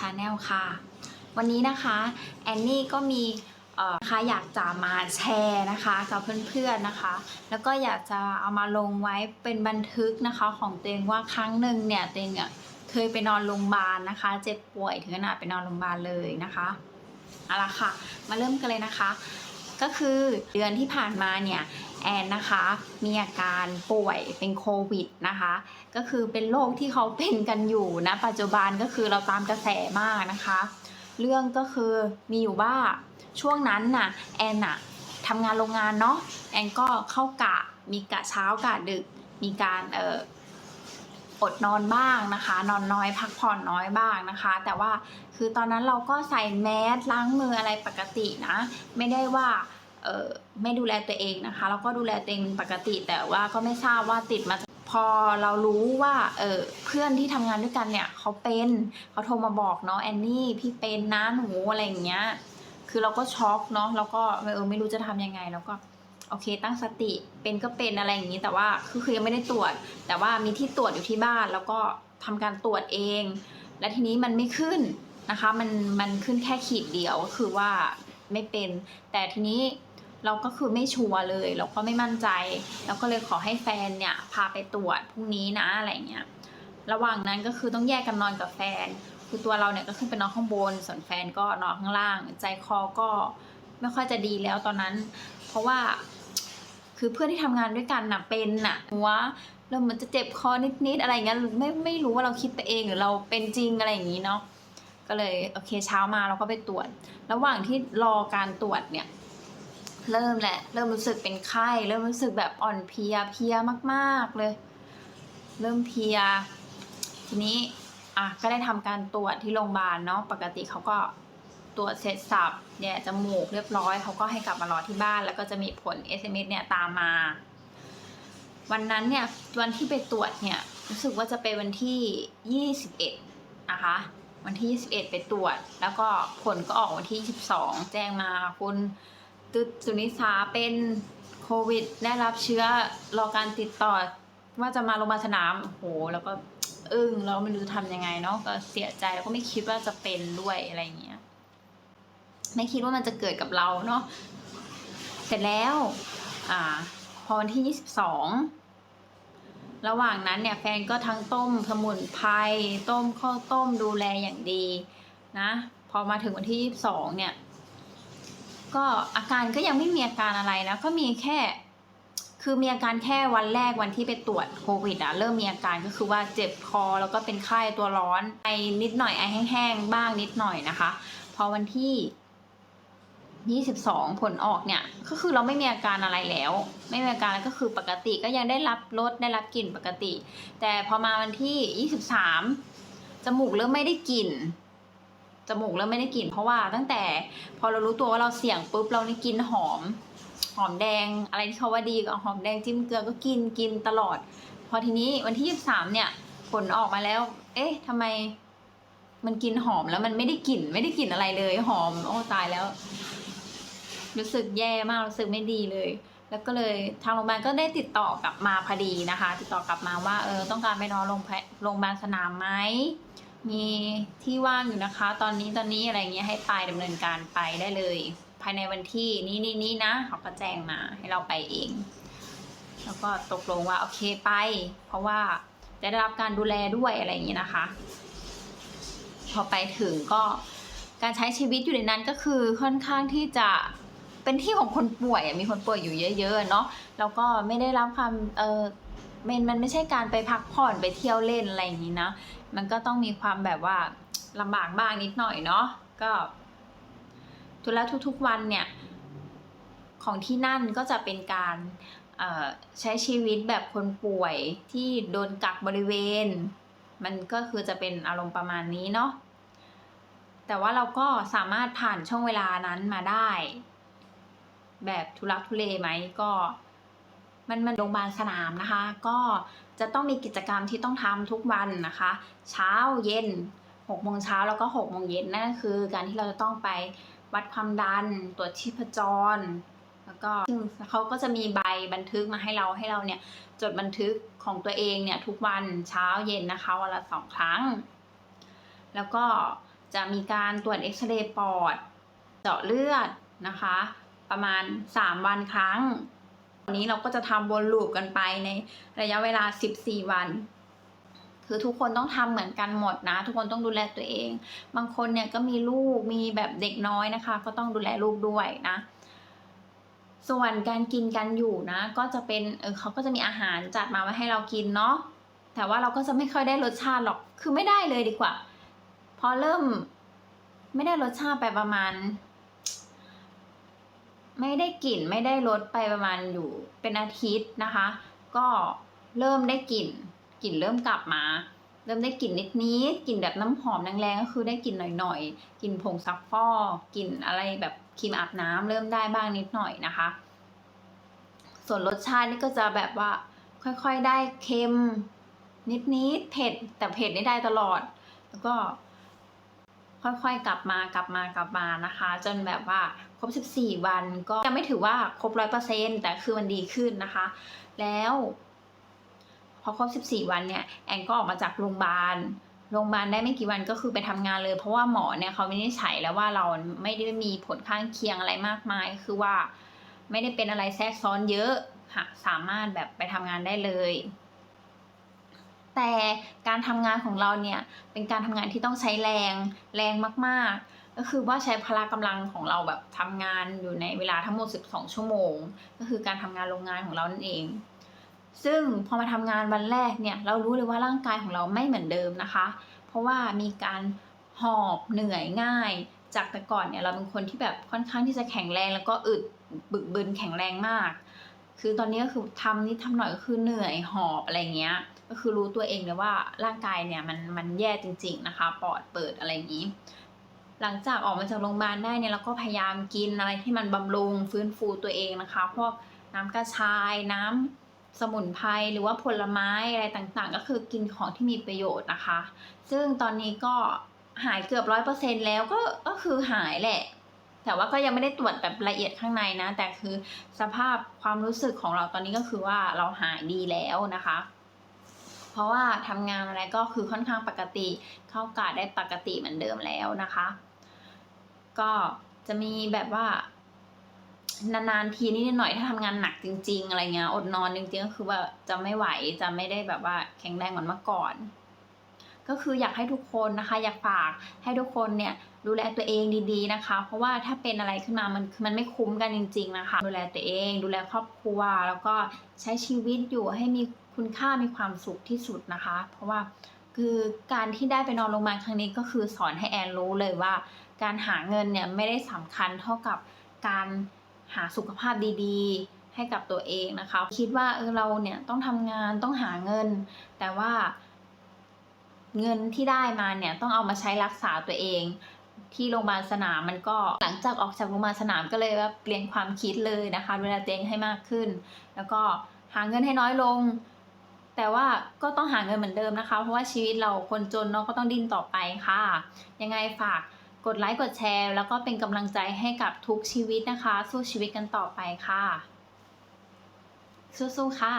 ชาแนลค่ะ วันนี้นะคะแอนนี่ก็มีนะคะอยากจะมาแชร์นะคะกับเพื่อนๆนะคะ แล้วก็อยากจะเอามาลงไว้เป็นบันทึกนะคะของตัวเองว่าครั้งหนึ่งเนี่ยตัวเองเคยไปนอนโรงพยาบาลนะคะ เจ็บป่วยถึงขนาดไปนอนโรงพยาบาลเลยนะคะเอาละค่ะ มาเริ่มกันเลยนะคะ ก็คือเดือนที่ผ่านมาเนี่ย แอนนะคะ มีอาการป่วยเป็นโควิดนะคะ ก็คือเป็นโรคที่เขาเป็นกันอยู่นะปัจจุบันก็คือเราตามกระแสมากนะคะ เรื่องก็คือมีอยู่ว่าช่วงนั้นน่ะแอนน่ะทำงานโรงงานเนาะแอนก็เข้ากะมีกะเช้ากะดึกมีการเอออดนอนบ้างนะคะ นอนน้อยพักผ่อนน้อยบ้างนะคะ แต่ว่าคือตอนนั้นเราก็ใส่แมสล้างมืออะไรปกตินะ ไม่ได้ว่า ไม่ดูแลตัวเองนะคะเราก็ดูแลตัวเองปกติ แต่ว่าก็ไม่ทราบว่าติดมาพอเรารู้ว่าเออเพื่อนที่ทำงานด้วยกันเนี่ยเขาเป็นเขาโทรมาบอกเนาะแอนนี่พี่เป็นนะหนูอะไรอย่างเงี้ย คือเราก็ช็อกเนาะแล้วก็เออไม่รู้จะทำยังไงแล้วก็โอเค ตั้งสติเป็นก็เป็นอะไรอย่างนี้ แต่ว่าคือคือยังไม่ได้ตรวจ แต่ว่ามีที่ตรวจอยู่ที่บ้าน แล้วก็ทำการตรวจเอง และทีนี้มันไม่ขึ้นนะคะ มันมันขึ้นแค่ขีดเดียวก็คือว่าไม่เป็น แต่ทีนี้ เราก็คือไม่ชัวร์เลยเราก็ไม่มั่นใจ แล้วก็เลยขอให้แฟนเนี่ยพาไปตรวจพรุ่งนี้นะอะไรเงี้ยระหว่างนั้นก็คือต้องแยกกันนอนกับแฟน คือตัวเราเนี่ยก็ขึ้นไปนอนข้างบน ส่วนแฟนก็นอนข้างล่าง ใจคอก็ไม่ค่อยจะดีแล้วตอนนั้น เพราะว่า คือเพื่อนที่ทำงานด้วยกันน่ะเป็นน่ะหัวเริ่มมันจะเจ็บคอนิดๆอะไรเงี้ยไม่ไม่รู้ว่าเราคิดไปเองหรือเราเป็นจริงอะไรอย่างงี้เนาะก็เลยโอเคเช้ามาเราก็ไปตรวจ ระหว่างที่รอการตรวจเนี่ย เริ่มแหละ เริ่มรู้สึกเป็นไข้ เริ่มรู้สึกแบบอ่อนเพลียเพลียมากๆเลย เริ่มเพลีย ทีนี้อะก็ได้ทำการตรวจที่โรงพยาบาลเนาะปกติเขาก็ตรวจเสร็จสับเนี่ยจมูกเรียบร้อยเขาก็ให้กลับมารอที่บ้าน แล้วก็จะมีผล SMS เนี่ยตามมา วันนั้นเนี่ยวันที่ไปตรวจเนี่ยรู้สึกว่าจะเป็นวันที่ 21 นะคะ วันที่ 21 ไปตรวจ แล้วก็ผลก็ออกวันที่ 22 แจ้งมาคุณ ตึสุนิสาเป็นโควิด ได้รับเชื้อรอการติดต่อ ว่าจะมาโรงพยาบาลสนามโอ้โห แล้วก็อึ้งแล้วไม่รู้จะทำยังไงเนาะก็เสียใจแล้วก็ไม่คิดว่าจะเป็นด้วยอะไรอย่างเงี้ย ไม่คิดว่ามันจะเกิดกับเราเนาะเสร็จแล้ว อ่า พอวันที่22ระหว่างนั้นเนี่ยแฟนก็ทั้งต้มสมุนไพรต้มข้าวต้มดูแลอย่างดีนะ พอมาถึงวันที่22เนี่ย ก็อาการก็ยังไม่มีอาการอะไรนะ ก็มีแค่ คือมีอาการแค่วันแรกวันที่ไปตรวจโควิดอะเริ่มมีอาการก็คือว่าเจ็บคอแล้วก็เป็นไข้ตัวร้อนไอนิดหน่อยไอแห้งๆบ้างนิดหน่อยนะคะ พอวันที่ 22 ผลออกเนี่ย ก็คือเราไม่มีอาการอะไรแล้ว ไม่มีอาการก็คือปกติก็ยังได้รับรสได้รับกลิ่นปกติ แต่พอมาวันที่ 23จมูกเริ่มไม่ได้กลิ่น จมูกเริ่มไม่ได้กลิ่นเพราะว่าตั้งแต่พอเรารู้ตัวว่าเราเสี่ยงปุ๊บเรานี่กินหอม หอมแดงอะไรที่เขาว่าดีก็หอมแดงจิ้มเกลือก็กินกินตลอด พอทีนี้วันที่ 23 เนี่ยผลออกมาแล้ว เอ๊ะทำไมมันกินหอมแล้วมันไม่ได้กลิ่นไม่ได้กลิ่นอะไรเลย หอมโอ้ตายแล้ว รู้สึกแย่มากรู้สึกไม่ดีเลย แล้วก็เลยทางโรงพยาบาลก็ได้ติดต่อกลับมาพอดีนะคะ ติดต่อกลับมาว่าเออต้องการไปนอนโรงพยาบาลสนามไหม มีที่ว่างอยู่นะคะ ตอนนี้ตอนนี้อะไรเงี้ยให้ไปดำเนินการไปได้เลย ภายในวันที่นี้นี้นี้นะเขาก็แจ้งมาให้เราไปเอง แล้วก็ตกลงว่าโอเคไป เพราะว่าจะได้รับการดูแลด้วยอะไรอย่างนี้นะคะ พอไปถึงก็การใช้ชีวิตอยู่ในนั้นก็คือค่อนข้างที่จะเป็นที่ของคนป่วยมีคนป่วยอยู่เยอะๆเนาะแล้วก็ไม่ได้รับความเออมันมันไม่ใช่การไปพักผ่อนไปเที่ยวเล่นอะไรอย่างนี้นะ มันก็ต้องมีความแบบว่าลำบากบ้างนิดหน่อยเนาะก็ทุกแล้วทุกๆวันเนี่ย ของที่นั่นก็จะเป็นการใช้ชีวิตแบบคนป่วยที่โดนกักบริเวณ มันก็คือจะเป็นอารมณ์ประมาณนี้เนาะแต่ว่าเราก็สามารถผ่านช่วงเวลานั้นมาได้ แบบทุลักทุเลไหมก็ มันมันโรงพยาบาลสนามนะคะ ก็จะต้องมีกิจกรรมที่ต้องทำทุกวันนะคะ เช้าเย็นหกโมงเช้าแล้วก็หกโมงเย็นนั่นคือ การที่เราจะต้องไปวัดความดันตรวจชีพจร แล้วก็ซึ่งเขาก็จะมีใบบันทึกมาให้เราให้เราเนี่ยจดบันทึกของตัวเองเนี่ยทุกวันเช้าเย็นนะคะวันละสองครั้ง แล้วก็จะมีการตรวจเอ็กซเรย์ปอด เจาะเลือดนะคะ ประมาณ 3 วันครั้ง นี้เราก็จะทำวนลูปกันไปในระยะเวลา 14 วัน คือทุกคนต้องทำเหมือนกันหมดนะ ทุกคนต้องดูแลตัวเอง บางคนเนี่ยก็มีลูกมีแบบเด็กน้อยนะคะ ก็ต้องดูแลลูกด้วยนะส่วนการกินกันอยู่นะ ก็จะเป็นเออเขาก็จะมีอาหารจัดมาไว้ให้เรากินเนาะแต่ว่าเราก็จะไม่ค่อยได้รสชาติหรอกคือไม่ได้เลยดีกว่า พอเริ่มไม่ได้รสชาติไปประมาณ ไม่ได้กลิ่นไม่ได้รสไปประมาณอยู่เป็นอาทิตย์นะคะ ก็เริ่มได้กลิ่นกลิ่นเริ่มกลับมา เริ่มได้กลิ่นนิดนิดๆกลิ่นแบบน้ำหอมแรงๆก็คือได้กลิ่นหน่อยๆกลิ่นผงซักฟอกกลิ่นอะไรแบบครีมอาบน้ำเริ่มได้บ้างนิดหน่อยนะคะ ส่วนรสชาตินี่ก็จะแบบว่าค่อยๆได้เค็มนิดๆเผ็ดแต่เผ็ดนี่ได้ตลอด แล้วก็ค่อยๆกลับมากลับมากลับมานะคะ จนแบบว่า ครบ 14 วันก็ยังไม่ถือว่าครบร้อยเปอร์เซ็นแต่คือมันดีขึ้นนะคะ แล้วพอครบ 14 วันเนี่ยแอนก็ออกมาจากโรงพยาบาลโรงพยาบาลได้ไม่กี่วันก็คือไปทำงานเลย เพราะว่าหมอเนี่ยเขาไม่ได้ใช้แล้วว่าเราไม่ได้มีผลข้างเคียงอะไรมากมาย คือว่าไม่ได้เป็นอะไรแทรกซ้อนเยอะค่ะสามารถแบบไปทำงานได้เลย แต่การทำงานของเราเนี่ยเป็นการทำงานที่ต้องใช้แรงแรงมากๆ ก็คือว่าใช้พละกำลังของเราแบบทำงานอยู่ในเวลาทั้งหมด 12 ชั่วโมง ก็คือการทำงานโรงงานของเรานั่นเอง ซึ่งพอมาทำงานวันแรกเนี่ยเรารู้เลยว่าร่างกายของเราไม่เหมือนเดิมนะคะ เพราะว่ามีการหอบเหนื่อยง่าย จากแต่ก่อนเนี่ยเราเป็นคนที่แบบค่อนข้างที่จะแข็งแรง แล้วก็อึดบึกบึนแข็งแรงมาก คือตอนนี้ก็คือทำนิดทำหน่อยก็คือเหนื่อยหอบอะไรเงี้ย ก็คือรู้ตัวเองเลยว่าร่างกายเนี่ยมันมันแย่จริง ๆนะคะ ปอดเปิดอะไรอย่างนี้ หลังจากออกมาจากโรงพยาบาลได้เนี่ยเราก็พยายามกินอะไรที่มันบำรุงฟื้นฟูตัวเองนะคะ พวกน้ำกระชายน้ำสมุนไพรหรือว่าผลไม้อะไรต่างๆ ก็คือกินของที่มีประโยชน์นะคะ ซึ่งตอนนี้ก็หายเกือบร้อยเปอร์เซ็นแล้วก็ก็คือหายแหละ แต่ว่าก็ยังไม่ได้ตรวจแบบละเอียดข้างในนะ แต่คือสภาพความรู้สึกของเราตอนนี้ก็คือว่าเราหายดีแล้วนะคะ เพราะว่าทำงานอะไรก็คือค่อนข้างปกติ เข้ากาดได้ปกติเหมือนเดิมแล้วนะคะ ก็จะมีแบบว่านานๆทีนิดหน่อยถ้าทำงานหนักจริง ๆ อะไรเงี้ยอดนอนจริงๆก็คือว่าจะไม่ไหวจะไม่ได้แบบว่าแข็งแรงเหมือนเมื่อก่อน ก็คืออยากให้ทุกคนนะคะ อยากฝากให้ทุกคนเนี่ยดูแลตัวเองดีๆนะคะ เพราะว่าถ้าเป็นอะไรขึ้นมามันมันไม่คุ้มกันจริง ๆ นะคะ ดูแลตัวเอง ดูแลครอบครัว แล้วก็ใช้ชีวิตอยู่ให้มีคุณค่ามีความสุขที่สุดนะคะ เพราะว่าคือการที่ได้ไปนอนโรงพยาบาลครั้งนี้ก็คือสอนให้แอนรู้เลยว่า การหาเงินเนี่ยไม่ได้สำคัญเท่ากับการหาสุขภาพดีๆ ให้กับตัวเองนะคะ คิดว่าเออเราเนี่ยต้องทำงานต้องหาเงิน แต่ว่าเงินที่ได้มาเนี่ยต้องเอามาใช้รักษาตัวเอง ที่โรงพยาบาลสนามมันก็หลังจากออกจากโรงพยาบาลสนามก็เลยว่าเปลี่ยนความคิดเลยนะคะดูแลตัวเองให้มากขึ้น แล้วก็หาเงินให้น้อยลง แต่ว่าก็ต้องหาเงินเหมือนเดิมนะคะ เพราะว่าชีวิตเราคนจนเนาะก็ต้องดิ้นต่อไปค่ะ ยังไงฝาก กดไลค์กดแชร์ แล้วก็เป็นกำลังใจให้กับทุกชีวิตนะคะ สู้ชีวิตกันต่อไปค่ะ สู้ๆค่ะ